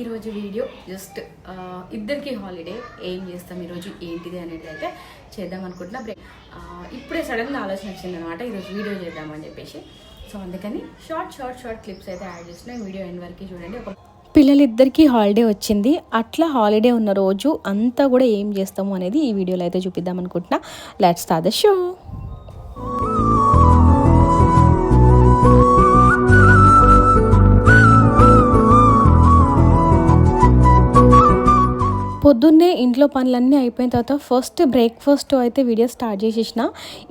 ఈరోజు video just ఇద్దరికి holiday ఏం చేస్తాం ఈరోజు? ఏంటిది అనేది అయితే చేద్దాం అనుకుంటున్నా. బ్రేక్ ఇప్పుడే సడన్గా ఆలోచన వచ్చింది అనమాట ఈరోజు వీడియో చేద్దామని చెప్పేసి. సో అందుకని షార్ట్ షార్ట్ షార్ట్ క్లిప్స్ అయితే యాడ్ చేస్తున్నాయి వీడియో ఎండ్ వరకు చూడండి. ఒక పిల్లలిద్దరికీ హాలిడే వచ్చింది. అట్లా హాలిడే ఉన్న రోజు అంతా కూడా ఏం చేస్తాము అనేది ఈ వీడియోలో అయితే చూపిద్దాం అనుకుంటున్నా. లెట్స్ స్టార్ట్ ద షో పొద్దున్నే ఇంట్లో పనులన్నీ అయిపోయిన తర్వాత ఫస్ట్ బ్రేక్ఫాస్ట్ అయితే వీడియో స్టార్ట్ చేసేసిన.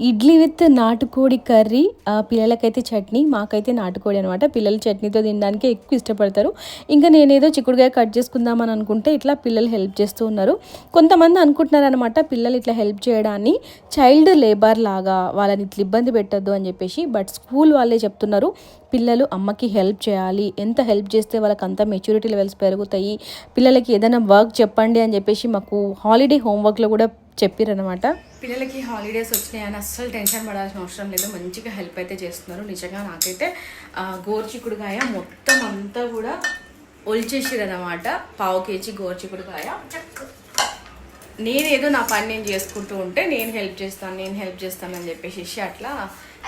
ఇడ్లీ విత్ నాటుకోడి కర్రీ పిల్లలకైతే చట్నీ మాకైతే నాటుకోడి అనమాట పిల్లలు చట్నీతో తినడానికి ఎక్కువ ఇష్టపడతారు. ఇంకా నేనేదో చిక్కుడుకాయ కట్ చేసుకుందామని అనుకుంటే ఇట్లా పిల్లలు హెల్ప్ చేస్తూ ఉన్నారు. కొంతమంది అనుకుంటున్నారు అనమాట పిల్లలు ఇట్లా హెల్ప్ చేయడాన్ని చైల్డ్ లేబర్ లాగా వాళ్ళని ఇట్లా ఇబ్బంది పెట్టద్దు అని చెప్పేసి బట్ స్కూల్ వాళ్ళే చెప్తున్నారు. పిల్లలు అమ్మకి హెల్ప్ చేయాలి. ఎంత హెల్ప్ చేస్తే వాళ్ళకి అంత మెచ్యూరిటీ లెవెల్స్ పెరుగుతాయి. పిల్లలకి ఏదైనా వర్క్ చెప్పండి అని చెప్పేసి మాకు హాలిడే హోంవర్క్లో కూడా చెప్పారనమాట పిల్లలకి హాలిడేస్ వచ్చినాయని అస్సలు టెన్షన్ పడాల్సిన అవసరం లేదు. మంచిగా హెల్ప్ అయితే చేస్తున్నారు. నిజంగా నాకైతే గోర్చికుడుగాయ మొత్తం అంతా కూడా ఒలిచేసిరనమాట పావు కేజీ గోర్చికుడుగాయ నేనేదో నా పని నేను చేసుకుంటూ ఉంటే నేను హెల్ప్ చేస్తాను నేను హెల్ప్ చేస్తాను అని చెప్పేసి అట్లా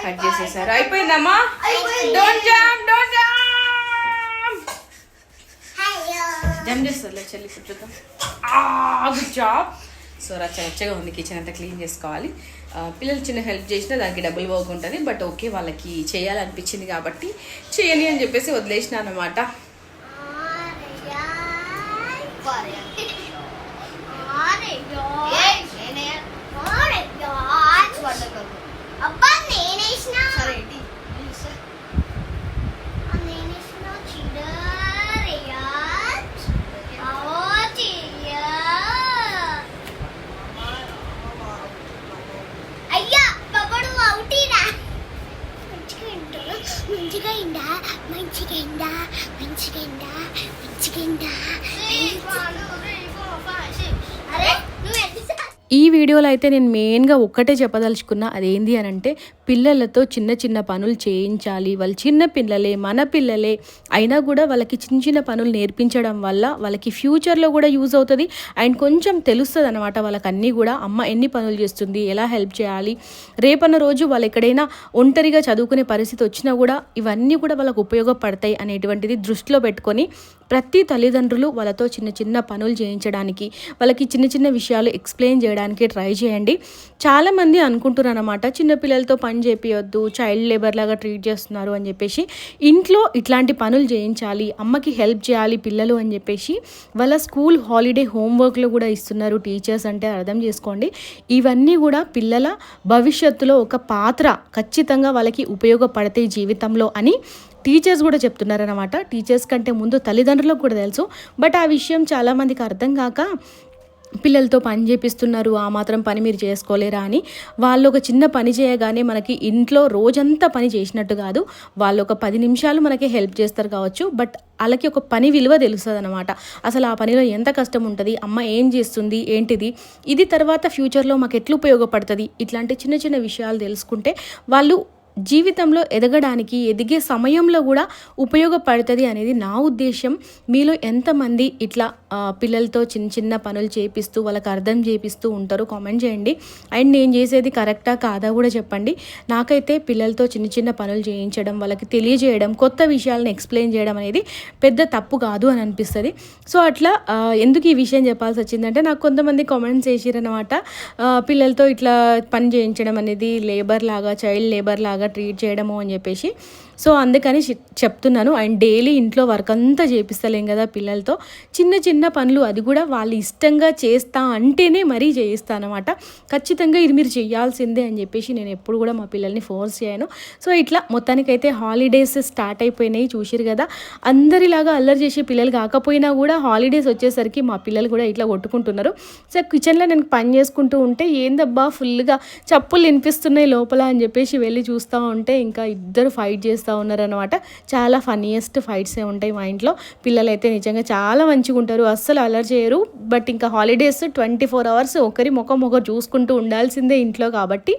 కట్ చేసేసారు అయిపోయిందమ్మా don't jump don't jump jump చేస్తుంది చెల్లి కూర్చుందాం గుడ్ జాబ్ సో రచ్చ రచ్చగా ఉంది కిచెన్ అంతా క్లీన్ చేసుకోవాలి. ఆ, పిల్లలు చిన్న హెల్ప్ చేసినా దానికి డబుల్ వర్క్ ఉంటుంది బట్ ఓకే వాళ్ళకి చేయాలనిపించింది కాబట్టి చేయని అని చెప్పేసి వదిలేసిన అనమాట మంచిగా అయిందా మంచిగా అయిందా మంచిగా అయిందా మంచిగా అయిందా ఈ వీడియోలో అయితే నేను మెయిన్గా ఒక్కటే చెప్పదలుచుకున్నా అదేంది అని అంటే పిల్లలతో చిన్న చిన్న పనులు చేయించాలి. వాళ్ళు చిన్న పిల్లలే మన పిల్లలే అయినా కూడా వాళ్ళకి చిన్న చిన్న పనులు నేర్పించడం వల్ల వాళ్ళకి ఫ్యూచర్లో కూడా యూజ్ అవుతుంది. అండ్ కొంచెం తెలుస్తుంది అనమాట వాళ్ళకి అన్నీ కూడా. అమ్మ ఎన్ని పనులు చేస్తుంది ఎలా హెల్ప్ చేయాలి రేపన్న రోజు వాళ్ళు ఎక్కడైనా ఒంటరిగా చదువుకునే పరిస్థితి వచ్చినా కూడా ఇవన్నీ కూడా వాళ్ళకు ఉపయోగపడతాయి అనేటువంటిది దృష్టిలో పెట్టుకొని ప్రతి తల్లిదండ్రులు వాళ్ళతో చిన్న చిన్న పనులు చేయించడానికి వాళ్ళకి చిన్న చిన్న విషయాలు ఎక్స్ప్లెయిన్ చేయడానికి ట్రై చేయండి. చాలామంది అనుకుంటున్నారు అనమాట చిన్నపిల్లలతో పని చేపియొద్దు చైల్డ్ లేబర్ లాగా ట్రీట్ చేస్తున్నారు అని చెప్పేసి. ఇంట్లో ఇట్లాంటి పనులు చేయించాలి అమ్మకి హెల్ప్ చేయాలి పిల్లలు అని చెప్పేసి. వాళ్ళ స్కూల్ హాలిడే హోంవర్క్లో కూడా ఇస్తున్నారు టీచర్స్ అంటే అర్థం చేసుకోండి. ఇవన్నీ కూడా పిల్లల భవిష్యత్తులో ఒక పాత్ర ఖచ్చితంగా వాళ్ళకి ఉపయోగపడతాయి జీవితంలో అని టీచర్స్ కూడా చెప్తున్నారనమాట టీచర్స్ కంటే ముందు తల్లిదండ్రులకు కూడా తెలుసు. బట్ ఆ విషయం చాలామందికి అర్థం కాక పిల్లలతో పని చేపిస్తున్నారు. ఆ మాత్రం పని మీరు చేసుకోలేరా అని. వాళ్ళు ఒక చిన్న పని చేయగానే మనకి ఇంట్లో రోజంతా పని చేసినట్టు కాదు. వాళ్ళు ఒక పది నిమిషాలు మనకి హెల్ప్ చేస్తారు కావచ్చు. బట్ వాళ్ళకి ఒక పని విలువ తెలుస్తుంది అనమాట అసలు ఆ పనిలో ఎంత కష్టం ఉంటుంది? అమ్మ ఏం చేస్తుంది? ఏంటిది? ఇది తర్వాత ఫ్యూచర్లో మాకు ఎట్లా ఉపయోగపడుతుంది? ఇట్లాంటి చిన్న చిన్న విషయాలు తెలుసుకుంటే వాళ్ళు జీవితంలో ఎదగడానికి ఎదిగే సమయంలో కూడా ఉపయోగపడుతుంది అనేది నా ఉద్దేశం మీలో ఎంతమంది ఇట్లా పిల్లలతో చిన్న చిన్న పనులు చేపిస్తూ వాళ్ళకి అర్థం చేపిస్తూ ఉంటారో కామెంట్ చేయండి. అండ్ నేను చేసేది కరెక్టా కాదా కూడా చెప్పండి. నాకైతే పిల్లలతో చిన్న చిన్న పనులు చేయించడం వాళ్ళకి తెలియజేయడం కొత్త విషయాలను ఎక్స్ప్లెయిన్ చేయడం అనేది పెద్ద తప్పు కాదు అని అనిపిస్తుంది. సో అట్లా ఎందుకు ఈ విషయం చెప్పాల్సి వచ్చిందంటే నాకు కొంతమంది కామెంట్స్ చేసిరనమాట పిల్లలతో ఇట్లా పని చేయించడం అనేది లేబర్ లాగా చైల్డ్ లేబర్ లాగా ట్రీట్ చేయడము అని చెప్పేసి సో అందుకని చెప్తున్నాను. అండ్ డైలీ ఇంట్లో వర్క్ అంతా చేపిస్తలేం కదా పిల్లలతో. చిన్న చిన్న పనులు అది కూడా వాళ్ళు ఇష్టంగా చేస్తా అంటేనే మరీ చేయిస్తా అనమాట ఖచ్చితంగా ఇది మీరు చేయాల్సిందే అని చెప్పేసి నేను ఎప్పుడు కూడా మా పిల్లల్ని ఫోర్స్ చేయను. సో ఇట్లా మొత్తానికైతే హాలిడేస్ స్టార్ట్ అయిపోయినాయి చూసిరు కదా. అందరిలాగా అల్లరి చేసే పిల్లలు కాకపోయినా కూడా హాలిడేస్ వచ్చేసరికి మా పిల్లలు కూడా ఇట్లా కొట్టుకుంటున్నారు. సో కిచెన్లో నేను పని చేసుకుంటూ ఉంటే ఏందబ్బా ఫుల్గా చప్పులు వినిపిస్తున్నాయి లోపల అని చెప్పేసి వెళ్ళి చూస్తూ ఉంటే ఇంకా ఇద్దరు ఫైట్ చేస్తూ ఉన్నారనమాట చాలా ఫన్నీయెస్ట్ ఫైట్సే ఉంటాయి మా ఇంట్లో. పిల్లలైతే నిజంగా చాలా మంచిగా ఉంటారు. అస్సలు అలర్ చేయరు. బట్ ఇంకా హాలిడేస్ ట్వంటీ ఫోర్ అవర్స్ ఒకరి ముఖం ఒకరు చూసుకుంటూ ఉండాల్సిందే ఇంట్లో కాబట్టి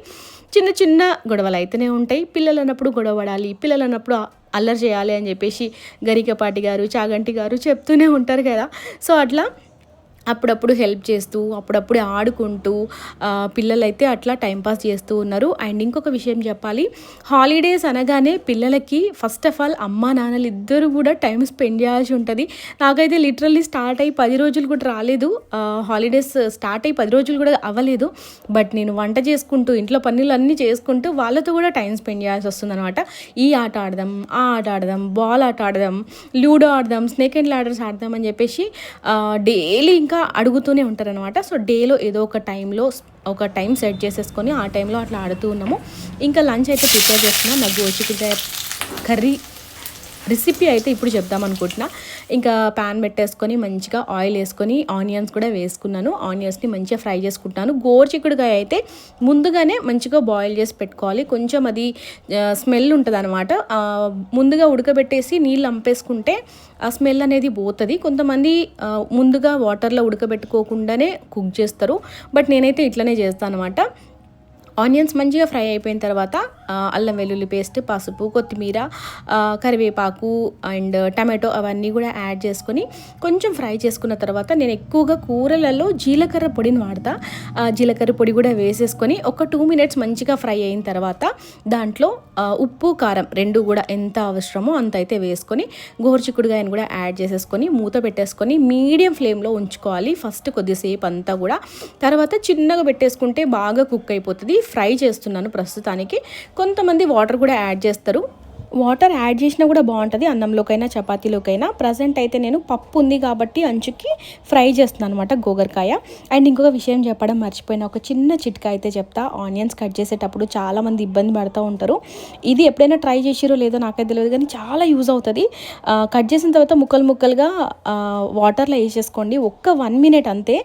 చిన్న చిన్న గొడవలు అయితేనే ఉంటాయి. పిల్లలు అన్నప్పుడు గొడవ పడాలి పిల్లలు అన్నప్పుడు అల్లరి చేయాలి అని చెప్పేసి గరికపాటి గారు చాగంటి గారు చెప్తూనే ఉంటారు కదా. సో అట్లా అప్పుడప్పుడు హెల్ప్ చేస్తూ అప్పుడప్పుడు ఆడుకుంటూ పిల్లలైతే అట్లా టైంపాస్ చేస్తూ ఉన్నారు. అండ్ ఇంకొక విషయం చెప్పాలి. హాలిడేస్ అనగానే పిల్లలకి ఫస్ట్ ఆఫ్ ఆల్ అమ్మా నాన్నలు ఇద్దరు కూడా టైం స్పెండ్ చేయాల్సి ఉంటుంది. నాకైతే లిటరల్లీ స్టార్ట్ అయ్యి పది రోజులు కూడా రాలేదు. హాలిడేస్ స్టార్ట్ అయ్యి పది రోజులు కూడా అవ్వలేదు. బట్ నేను వంట చేసుకుంటూ ఇంట్లో పనులు అన్నీ చేసుకుంటూ వాళ్ళతో కూడా టైం స్పెండ్ చేయాల్సి వస్తుంది అనమాట ఈ ఆట ఆడదాం ఆ ఆట ఆడదాం బాల్ ఆట ఆడదాం లూడో ఆడదాం స్నేక్ అండ్ లాడర్స్ ఆడదాం అని చెప్పేసి డైలీ ఇంకా అడుగుతూనే ఉంటారనమాట సో డేలో ఏదో ఒక టైంలో ఒక టైం సెట్ చేసేసుకొని ఆ టైంలో అట్లా ఆడుతూ ఉన్నాము. ఇంకా లంచ్ అయితే ప్రిపేర్ చేస్తున్నాం. నాకు గోచికికాయ కర్రీ రెసిపీ అయితే ఇప్పుడు చెప్దాం అనుకుంటున్నా. ఇంకా ప్యాన్ పెట్టేసుకొని మంచిగా ఆయిల్ వేసుకొని ఆనియన్స్ కూడా వేసుకున్నాను. ఆనియన్స్ని మంచిగా ఫ్రై చేసుకుంటాను. గోరుచిక్కుడుకాయ అయితే ముందుగానే మంచిగా బాయిల్ చేసి పెట్టుకోవాలి. కొంచెం అది స్మెల్ ఉంటుంది అనమాట ముందుగా ఉడకబెట్టేసి నీళ్ళు అంపేసుకుంటే ఆ స్మెల్ అనేది పోతుంది. కొంతమంది ముందుగా వాటర్లో ఉడకబెట్టుకోకుండానే కుక్ చేస్తారు. బట్ నేనైతే ఇట్లనే చేస్తాను అనమాట ఆనియన్స్ మంచిగా ఫ్రై అయిపోయిన తర్వాత అల్లం వెల్లుల్లి పేస్ట్ పసుపు కొత్తిమీర కరివేపాకు అండ్ టమాటో అవన్నీ కూడా యాడ్ చేసుకొని కొంచెం ఫ్రై చేసుకున్న తర్వాత నేను ఎక్కువగా కూరలలో జీలకర్ర పొడిని వాడతా. జీలకర్ర పొడి కూడా వేసేసుకొని ఒక టూ మినిట్స్ మంచిగా ఫ్రై అయిన తర్వాత దాంట్లో ఉప్పు కారం రెండు కూడా ఎంత అవసరమో అంత అయితే వేసుకొని గోరుచిక్కుడుగాయని కూడా యాడ్ చేసేసుకొని మూత పెట్టేసుకొని మీడియం ఫ్లేమ్లో ఉంచుకోవాలి. ఫస్ట్ కొద్దిసేపు అంతా కూడా. తర్వాత చిన్నగా పెట్టేసుకుంటే బాగా కుక్ అయిపోతుంది. ఫ్రై చేస్తున్నాను ప్రస్తుతానికి. కొంతమంది వాటర్ కూడా యాడ్ చేస్తారు. వాటర్ యాడ్ చేసినా కూడా బాగుంటుంది అన్నంలోకైనా చపాతీలోకైనా. ప్రజెంట్ అయితే నేను పప్పు ఉంది కాబట్టి అంచుకి ఫ్రై చేస్తున్నాను అనమాట గోగరకాయ. అండ్ ఇంకొక విషయం చెప్పడం మర్చిపోయిన ఒక చిన్న చిట్కా అయితే చెప్తా. ఆనియన్స్ కట్ చేసేటప్పుడు చాలామంది ఇబ్బంది పడుతూ ఉంటారు. ఇది ఎప్పుడైనా ట్రై చేసిరో లేదో నాకైతే తెలియదు కానీ చాలా యూజ్ అవుతుంది. కట్ చేసిన తర్వాత ముక్కలు ముక్కలుగా వాటర్లో వేసేసుకోండి. ఒక్క వన్ మినిట్ అంతే.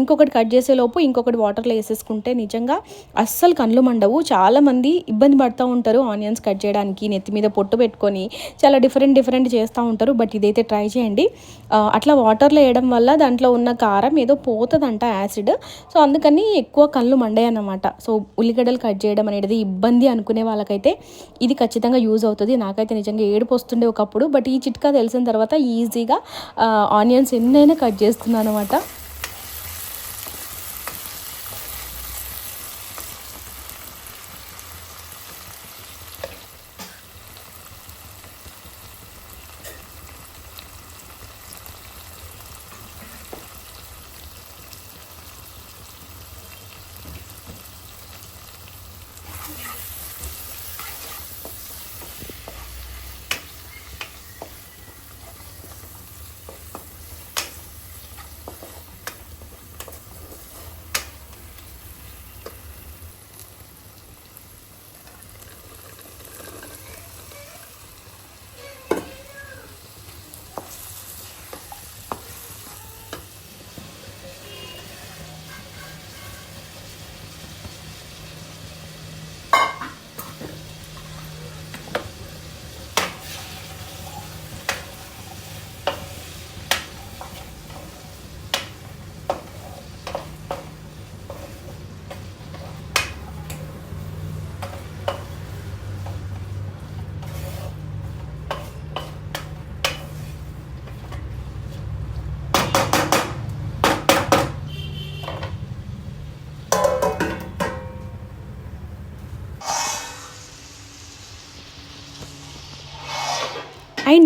ఇంకొకటి కట్ చేసేలోపు ఇంకొకటి వాటర్లో వేసేసుకుంటే నిజంగా అస్సలు కళ్ళు మండవు. చాలామంది ఇబ్బంది పడుతూ ఉంటారు ఆనియన్స్ కట్ చేయడానికి నెత్తి మీద పొట్టు పెట్టుకొని చాలా డిఫరెంట్ డిఫరెంట్ చేస్తూ ఉంటారు. బట్ ఇదైతే ట్రై చేయండి. అట్లా వాటర్లో వేయడం వల్ల దాంట్లో ఉన్న కారం ఏదో పోతుందంట యాసిడ్. సో అందుకని ఎక్కువ కళ్ళు మండాయి సో ఉల్లిగడ్డలు కట్ చేయడం అనేది ఇబ్బంది అనుకునే వాళ్ళకైతే ఇది ఖచ్చితంగా యూజ్ అవుతుంది. నాకైతే నిజంగా ఏడుపు వస్తుండే ఒకప్పుడు. బట్ ఈ చిట్కా తెలిసిన తర్వాత ఈజీగా ఆనియన్స్ ఎన్నైనా కట్ చేస్తున్నాను అనమాట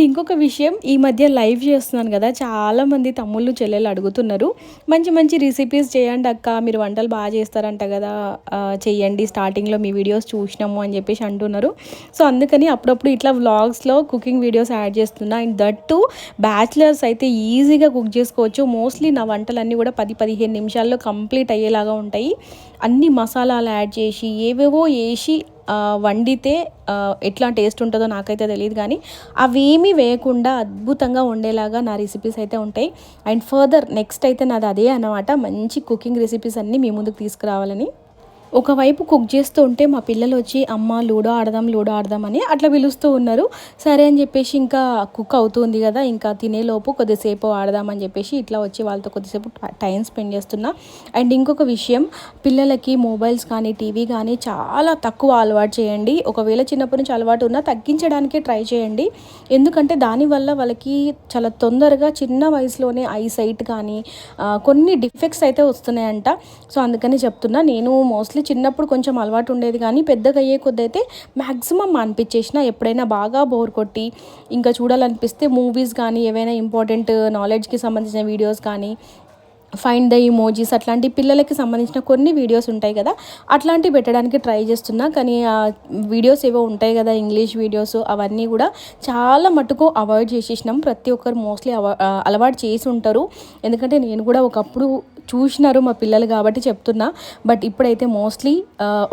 అండ్ ఇంకొక విషయం ఈ మధ్య లైవ్ చేస్తున్నాను కదా చాలామంది తమ్ముళ్ళు చెల్లెలు అడుగుతున్నారు మంచి మంచి రెసిపీస్ చేయండి అక్క మీరు వంటలు బాగా చేస్తారంట కదా చేయండి స్టార్టింగ్లో మీ వీడియోస్ చూసినాము అని చెప్పేసి అంటున్నారు. సో అందుకని అప్పుడప్పుడు ఇట్లా వ్లాగ్స్లో కుకింగ్ వీడియోస్ యాడ్ చేస్తున్నా. అండ్ దట్ టు బ్యాచిలర్స్ అయితే ఈజీగా కుక్ చేసుకోవచ్చు. మోస్ట్లీ నా వంటలన్నీ కూడా పది పదిహేను నిమిషాల్లో కంప్లీట్ అయ్యేలాగా ఉంటాయి. అన్ని మసాలాలు యాడ్ చేసి ఏవేవో వేసి వండితే ఎట్లా టేస్ట్ ఉంటుందో నాకైతే తెలియదు కానీ అవేమీ వేయకుండా అద్భుతంగా ఉండేలాగా నా రెసిపీస్ అయితే ఉంటాయి. అండ్ ఫర్దర్ నెక్స్ట్ అయితే నాది అదే అన్నమాట. మంచి కుకింగ్ రెసిపీస్ అన్నీ మీ ముందుకు తీసుకురావాలని. ఒకవైపు కుక్ చేస్తూ ఉంటే మా పిల్లలు వచ్చి అమ్మ లూడో ఆడదాం లూడో ఆడదాం అని అట్లా పిలుస్తూ ఉన్నారు. సరే అని చెప్పేసి ఇంకా కుక్ అవుతుంది కదా ఇంకా తినేలోపు కొద్దిసేపు ఆడదామని చెప్పేసి ఇట్లా వచ్చి వాళ్ళతో కొద్దిసేపు టైం స్పెండ్ చేస్తున్నా. అండ్ ఇంకొక విషయం పిల్లలకి మొబైల్స్ కానీ టీవీ కానీ చాలా తక్కువ అలవాటు చేయండి. ఒకవేళ చిన్నప్పటి నుంచి అలవాటు ఉన్నా తగ్గించడానికే ట్రై చేయండి. ఎందుకంటే దానివల్ల వాళ్ళకి చాలా తొందరగా చిన్న వయసులోనే ఐ సైట్ కానీ కొన్ని డిఫెక్ట్స్ అయితే వస్తున్నాయంట. సో అందుకని చెప్తున్నా నేను మోస్ట్లీ చిన్నప్పుడు కొంచెం అలవాటు ఉండేది కానీ పెద్దగా అయ్యే కొద్ది అయితే మ్యాక్సిమం అనిపించేసిన ఎప్పుడైనా బాగా బోర్ కొట్టి ఇంకా చూడాలనిపిస్తే మూవీస్ కానీ ఏవైనా ఇంపార్టెంట్ నాలెడ్జ్కి సంబంధించిన వీడియోస్ కానీ ఫైండ్ ద ఇమోజీస్ అట్లాంటి పిల్లలకి సంబంధించిన కొన్ని వీడియోస్ ఉంటాయి కదా అట్లాంటివి పెట్టడానికి ట్రై చేస్తున్నా. కానీ ఆ వీడియోస్ ఏవో ఉంటాయి కదా ఇంగ్లీష్ వీడియోస్ అవన్నీ కూడా చాలా మటుకు అవాయిడ్ చేసేసినాం. ప్రతి ఒక్కరు మోస్ట్లీ అవ అలవాటు చేసి ఉంటారు. ఎందుకంటే నేను కూడా ఒకప్పుడు చూసినారు మా పిల్లలు కాబట్టి చెప్తున్నా. బట్ ఇప్పుడైతే మోస్ట్లీ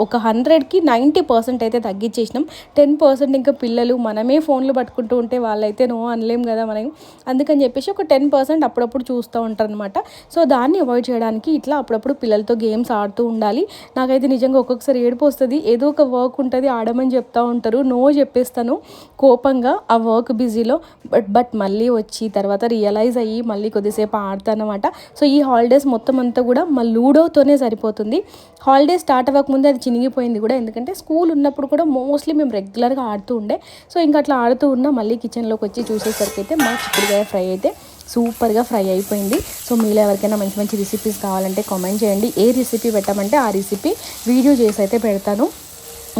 ఒక హండ్రెడ్కి నైంటీ పర్సెంట్ అయితే తగ్గించేసినాం. టెన్ పర్సెంట్ ఇంకా పిల్లలు మనమే ఫోన్లు పట్టుకుంటూ ఉంటే వాళ్ళైతే నో అనలేం కదా మనం అందుకని చెప్పేసి ఒక టెన్ పర్సెంట్ అప్పుడప్పుడు చూస్తూ ఉంటారు అనమాట సో దాన్ని అవాయిడ్ చేయడానికి ఇట్లా అప్పుడప్పుడు పిల్లలతో గేమ్స్ ఆడుతూ ఉండాలి. నాకైతే నిజంగా ఒక్కొక్కసారి ఏడుపు వస్తుంది. ఏదో ఒక వర్క్ ఉంటుంది ఆడమని చెప్తా ఉంటారు. నో చెప్పేస్తాను కోపంగా ఆ వర్క్ బిజీలో బట్ బట్ మళ్ళీ వచ్చి తర్వాత రియలైజ్ అయ్యి మళ్ళీ కొద్దిసేపు ఆడతానమాట సో ఈ హాలిడేస్ మొత్తం అంతా కూడా మా లూడోతోనే సరిపోతుంది. హాలిడే స్టార్ట్ అవ్వకముందే అది చినిగిపోయింది కూడా. ఎందుకంటే స్కూల్ ఉన్నప్పుడు కూడా మోస్ట్లీ మేము రెగ్యులర్గా ఆడుతూ ఉండే. సో ఇంకా అట్లా ఆడుతూ ఉన్నా మళ్ళీ కిచెన్లోకి వచ్చి చూసేసరికి అయితే మా చిక్కుడుకాయ ఫ్రై అయితే సూపర్గా ఫ్రై అయిపోయింది. సో మీలో ఎవరికైనా మంచి మంచి రెసిపీస్ కావాలంటే కామెంట్ చేయండి. ఏ రెసిపీ పెట్టమంటే ఆ రెసిపీ వీడియో చేసి అయితే పెడతాను.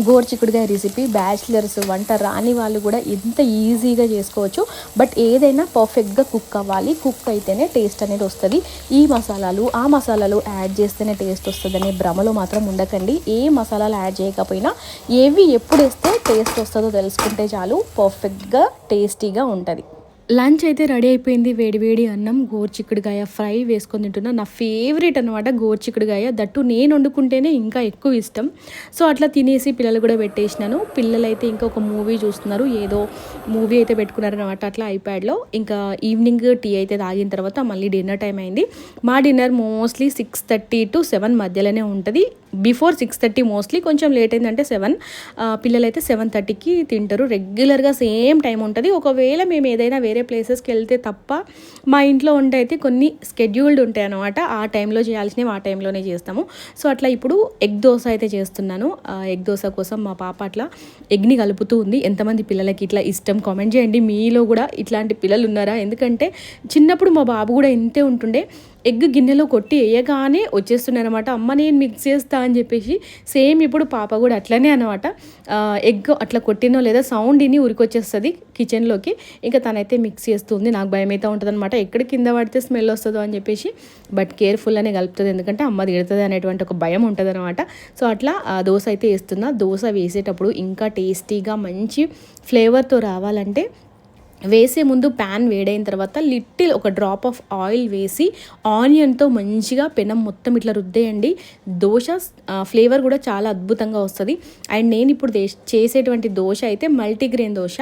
గోరుచిక్కుడుగా రెసిపీ బ్యాచిలర్స్ వంట రాని వాళ్ళు కూడా ఎంత ఈజీగా చేసుకోవచ్చు. బట్ ఏదైనా పర్ఫెక్ట్గా కుక్ అవ్వాలి. కుక్ అయితేనే టేస్ట్ అనేది వస్తుంది. ఈ మసాలాలు ఆ మసాలాలు యాడ్ చేస్తేనే టేస్ట్ వస్తుంది అనే భ్రమలో మాత్రం ఉండకండి. ఏ మసాలాలు యాడ్ చేయకపోయినా ఏవి ఎప్పుడు వేస్తే టేస్ట్ వస్తుందో తెలుసుకుంటే చాలు. పర్ఫెక్ట్గా టేస్టీగా ఉంటుంది. లంచ్ అయితే రెడీ అయిపోయింది. వేడివేడి అన్నం గోర్చిక్కుడుగాయ ఫ్రై వేసుకొని తింటున్నా. నా ఫేవరెట్ అనమాట గోర్చిక్కుడుగాయ. దట్టు నేను వండుకుంటేనే ఇంకా ఎక్కువ ఇష్టం. సో అట్లా తినేసి పిల్లలు కూడా పెట్టేసినాను. పిల్లలు అయితే ఇంకా ఒక మూవీ చూస్తున్నారు. ఏదో మూవీ అయితే పెట్టుకున్నారనమాట అట్లా ఐప్యాడ్లో. ఇంకా ఈవినింగ్ టీ అయితే తాగిన తర్వాత మళ్ళీ డిన్నర్ టైం అయింది. మా dinner mostly six thirty to seven మధ్యలోనే ఉంటుంది. బిఫోర్ సిక్స్ థర్టీ మోస్ట్లీ కొంచెం లేట్ అయిందంటే సెవెన్. పిల్లలైతే సెవెన్ థర్టీకి తింటారు. రెగ్యులర్గా సేమ్ టైం ఉంటుంది. ఒకవేళ మేము ఏదైనా వేరే ప్లేసెస్కి వెళ్తే తప్ప మా ఇంట్లో వంట అయితే కొన్ని స్కెడ్యూల్డ్ ఉంటాయి అనమాట ఆ టైంలో చేయాల్సినవి ఆ టైంలోనే చేస్తాము. సో అట్లా ఇప్పుడు ఎగ్ దోశ అయితే చేస్తున్నాను. ఎగ్ దోశ కోసం మా పాప అట్లా ఎగ్ని కలుపుతూ ఉంది. ఎంతమంది పిల్లలకి ఇట్లా ఇష్టం కామెంట్ చేయండి. మీలో కూడా ఇట్లాంటి పిల్లలు ఉన్నారా? ఎందుకంటే చిన్నప్పుడు మా బాబు కూడా ఇంతే ఉంటుండే. ఎగ్ గిన్నెలో కొట్టి వేయగానే వచ్చేస్తున్నాయి అనమాట అమ్మ నేను మిక్స్ చేస్తా అని చెప్పేసి సేమ్ ఇప్పుడు పాప కూడా అట్లనే అనమాట ఎగ్ అట్లా కొట్టినో లేదా సౌండ్ ఇని ఉరికొచ్చేస్తుంది. కిచెన్లోకి ఇంకా తనైతే మిక్స్ చేస్తుంది. నాకు భయం అయితే ఉంటుంది అనమాట ఎక్కడ కింద పడితే స్మెల్ వస్తుందో అని చెప్పేసి బట్ కేర్ఫుల్ అనే కలుపుతుంది. ఎందుకంటే అమ్మ తిడుతుంది అనేటువంటి ఒక భయం ఉంటుంది అనమాట సో అట్లా ఆ దోశ అయితే వేస్తున్నా. దోశ వేసేటప్పుడు ఇంకా టేస్టీగా మంచి ఫ్లేవర్తో రావాలంటే వేసే ముందు ప్యాన్ వేడైన తర్వాత లిటిల్ ఒక డ్రాప్ ఆఫ్ ఆయిల్ వేసి ఆనియన్తో మంచిగా పెనం మొత్తం ఇట్లా రుద్దేయండి. దోశ ఫ్లేవర్ కూడా చాలా అద్భుతంగా వస్తుంది. అండ్ నేను ఇప్పుడు చేసేటువంటి దోశ అయితే మల్టీగ్రెయిన్ దోశ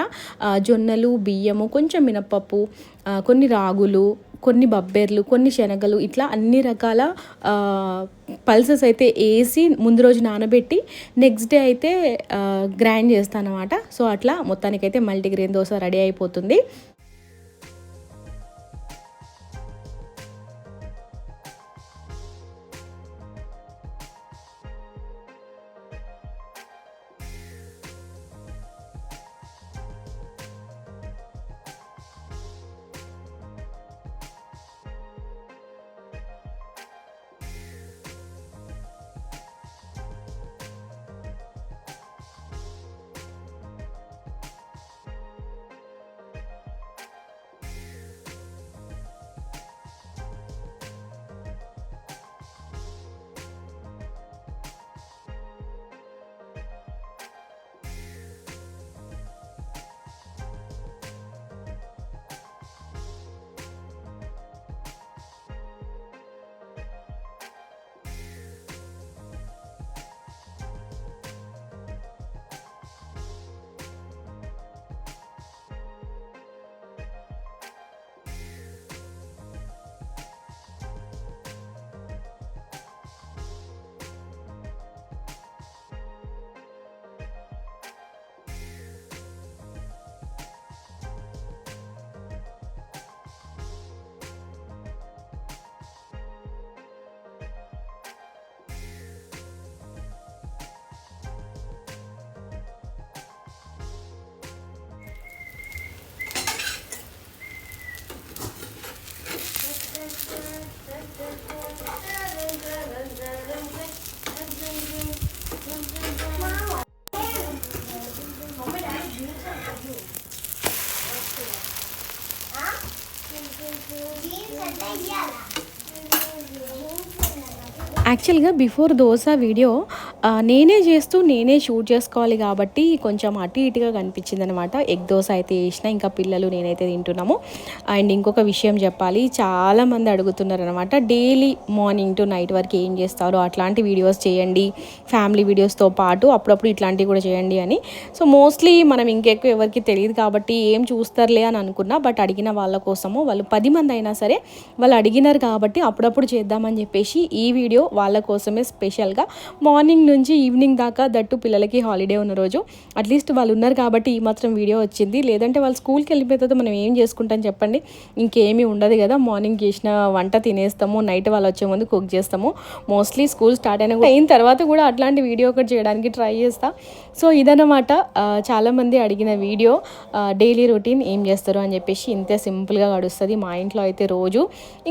జొన్నలు బియ్యము కొంచెం మినప్పప్పు కొన్ని రాగులు కొన్ని బబ్బెర్లు కొన్ని శనగలు ఇట్లా అన్ని రకాల పల్సెస్ అయితే వేసి ముందు రోజు నానబెట్టి నెక్స్ట్ డే అయితే గ్రైండ్ చేస్తాను అనమాట సో అట్లా మొత్తానికైతే మల్టీగ్రెయిన్ దోశ రెడీ అయిపోతుంది. యాక్చువల్గా బిఫోర్ దోశ వీడియో నేనే చేస్తూ నేనే షూట్ చేసుకోవాలి కాబట్టి కొంచెం అటు ఇటుగా కనిపించింది అనమాట ఎగ్ దోశ అయితే వేసిన ఇంకా పిల్లలు నేనైతే తింటున్నాము. అండ్ ఇంకొక విషయం చెప్పాలి చాలామంది అడుగుతున్నారు అనమాట డైలీ మార్నింగ్ టు నైట్ వరకు ఏం చేస్తారు? అట్లాంటి వీడియోస్ చేయండి ఫ్యామిలీ వీడియోస్తో పాటు అప్పుడప్పుడు ఇట్లాంటివి కూడా చేయండి అని. సో మోస్ట్లీ మనం ఇంకెక్కువ ఎవరికి తెలియదు కాబట్టి ఏం చూస్తారులే అని అనుకున్నా బట్ అడిగిన వాళ్ళ కోసము వాళ్ళు పది మంది అయినా సరే వాళ్ళు అడిగినారు కాబట్టి అప్పుడప్పుడు చేద్దామని చెప్పేసి ఈ వీడియో వాళ్ళ కోసమే స్పెషల్గా మార్నింగ్ నుంచి ఈవినింగ్ దాకా దట్టు పిల్లలకి హాలిడే ఉన్న రోజు అట్లీస్ట్ వాళ్ళు ఉన్నారు కాబట్టి ఈ మాత్రం వీడియో వచ్చింది. లేదంటే వాళ్ళు స్కూల్కి వెళ్ళిపోయిన తర్వాత మనం ఏం చేసుకుంటాం చెప్పండి? ఇంకేమీ ఉండదు కదా. మార్నింగ్ చేసిన వంట తినేస్తాము నైట్ వాళ్ళు వచ్చే ముందు కుక్ చేస్తాము. మోస్ట్లీ స్కూల్ స్టార్ట్ అయిన అయిన తర్వాత కూడా అట్లాంటి వీడియో ఒకటి చేయడానికి ట్రై చేస్తా. సో ఇదన్నమాట చాలామంది అడిగిన వీడియో డైలీ రొటీన్ ఏం చేస్తారు అని చెప్పేసి ఇంతే సింపుల్గా గడుస్తుంది. మా ఇంట్లో అయితే రోజు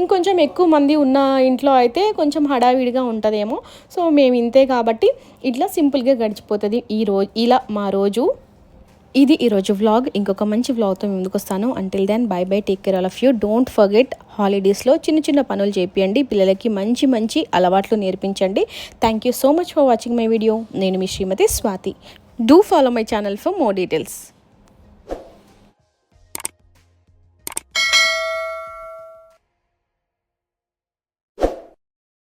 ఇంకొంచెం ఎక్కువ మంది ఉన్న ఇంట్లో అయితే కొంచెం హడావిడిగా ఉంటుందేమో. సో మేము ఇంతే కాబట్టి కాబట్టి ఇట్లా సింపుల్గా గడిచిపోతుంది. ఈ రోజు ఇలా మా రోజు ఇది ఈరోజు వ్లాగ్ ఇంకొక మంచి వ్లాగ్తో ముందుకు వస్తాను. Until then bye bye take care all of you don't forget హాలిడేస్లో చిన్న చిన్న పనులు చేపియండి. పిల్లలకి మంచి మంచి అలవాట్లు నేర్పించండి. Thank you so much for watching my video నేను మీ శ్రీమతి Swathi. Do follow my channel for more details